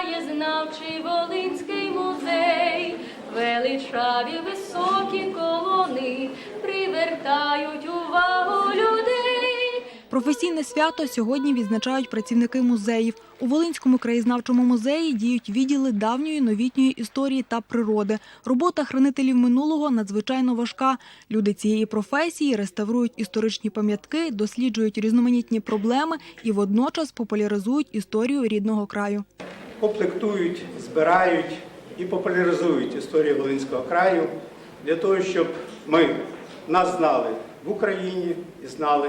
краєзнавчий Волинський музей, величаві високі колони привертають увагу людей. Професійне свято сьогодні відзначають працівники музеїв. У Волинському краєзнавчому музеї діють відділи давньої новітньої історії та природи. Робота хранителів минулого надзвичайно важка. Люди цієї професії реставрують історичні пам'ятки, досліджують різноманітні проблеми і водночас популяризують історію рідного краю. Комплектують, збирають і популяризують історію Волинського краю для того, щоб ми нас знали в Україні і знали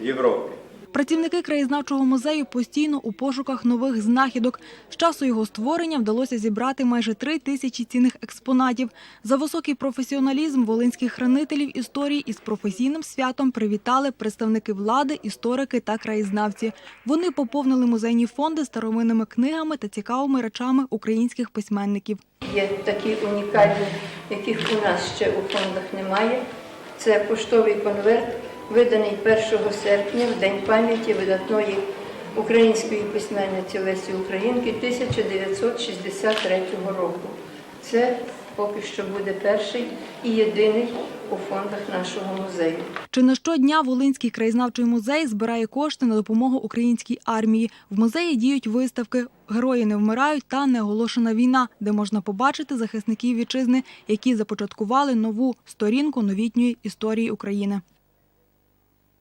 в Європі. Працівники краєзнавчого музею постійно у пошуках нових знахідок. З часу його створення вдалося зібрати майже три тисячі цінних експонатів. За високий професіоналізм волинських хранителів історії із професійним святом привітали представники влади, історики та краєзнавці. Вони поповнили музейні фонди старовинними книгами та цікавими речами українських письменників. Є такі унікальні, яких у нас ще у фондах немає. Це поштовий конверт, виданий 1 серпня в День пам'яті видатної української письменниці Лесі Українки 1963 року. Це поки що буде перший і єдиний у фондах нашого музею. Чи не щодня Волинський краєзнавчий музей збирає кошти на допомогу українській армії. В музеї діють виставки Герої не вмирають та неоголошена війна, де можна побачити захисників вітчизни, які започаткували нову сторінку новітньої історії України.